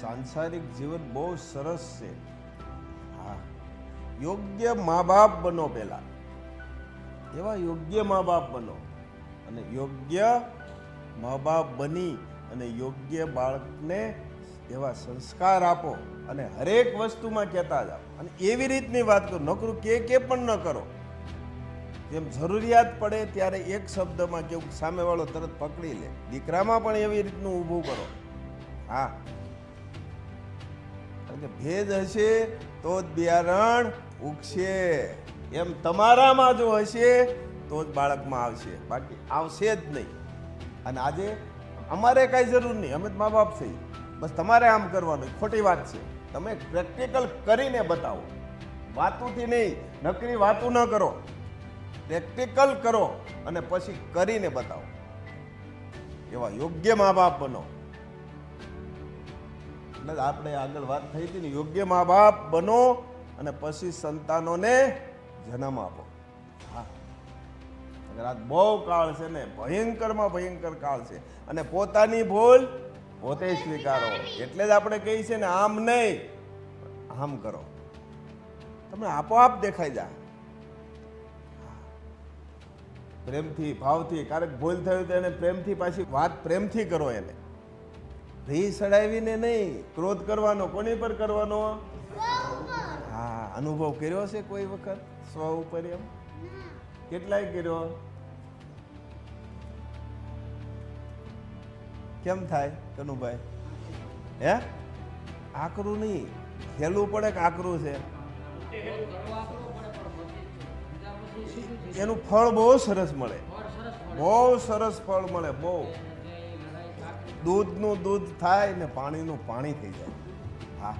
સાંસારિક જીવન બહુ સરસ છે. હા. યોગ્ય મા બાપ બનો પહેલા. એવા યોગ્ય મા બાપ બનો અને યોગ્ય મા બાપ બની અને યોગ્ય બાળકને એવા સંસ્કાર આપો અને હરેક વસ્તુમાં કહેતા જાઓ. અને એવી રીતની વાત કરો. નકરું કે કે પણ ન કરો. જેમ જરૂરિયાત પડે ત્યારે એક શબ્દમાં કેવું સામેવાળો તરત પકડી લે. દીકરામાં પણ એવી રીતનું ઊભું કરો. હા. કે ભેદ હશે તો જ બિયારણ ઉગશે. એમ તમારામાં જો હશે તો જ બાળકમાં આવશે. બાકી આવશે જ નહીં. અને આજે અમારે કાંઈ જરૂર નહીં. અમે જ મા બાપ છીએ. બસ તમારે આમ કરવાનું ખોટી વાત છે. તમે પ્રેક્ટિકલ કરીને બતાવો. વાતુથી નહીં. નકરી વાતું ન કરો. પ્રેક્ટિકલ કરો અને પછી કરીને બતાવો. એવા યોગ્ય મા બાપ બનો. એટલે આપણે આગળ વાત થઈ હતી ને, યોગ્ય મા બાપ બનો અને પછી સંતાનોને જન્મ આપો. હા. બહુ કાળ છે ને, ભયંકરમાં ભયંકર કાળ છે, અને પોતાની ભૂલ પોતે સ્વીકારો. એટલે જ આપણે કહીએ છીએ ને, આમ નહીં, આમ કરો. તમને આપોઆપ દેખાઈ જાય. પ્રેમથી, ભાવથી ક્યારેક ભૂલ થયું તો એને પ્રેમથી પાછી વાત પ્રેમથી કરો એને. રી સડાવીને નહીં, ક્રોધ કરવાનો, કોની પર કરવાનો? હા, અનુભવ કર્યો છે કોઈ વખત? સ્વ ઉપર એમ? કેટલાય કર્યો? કેમ થાય, કનુભાઈ? હે? આકરું નહીં ખેલવું પડે કે આકરું છે? એનું ફળ બહુ સરસ મળે. બહુ સરસ ફળ મળે, બહુ. દૂધનું દૂધ થાય ને પાણીનું પાણી થઈ જાય. હા.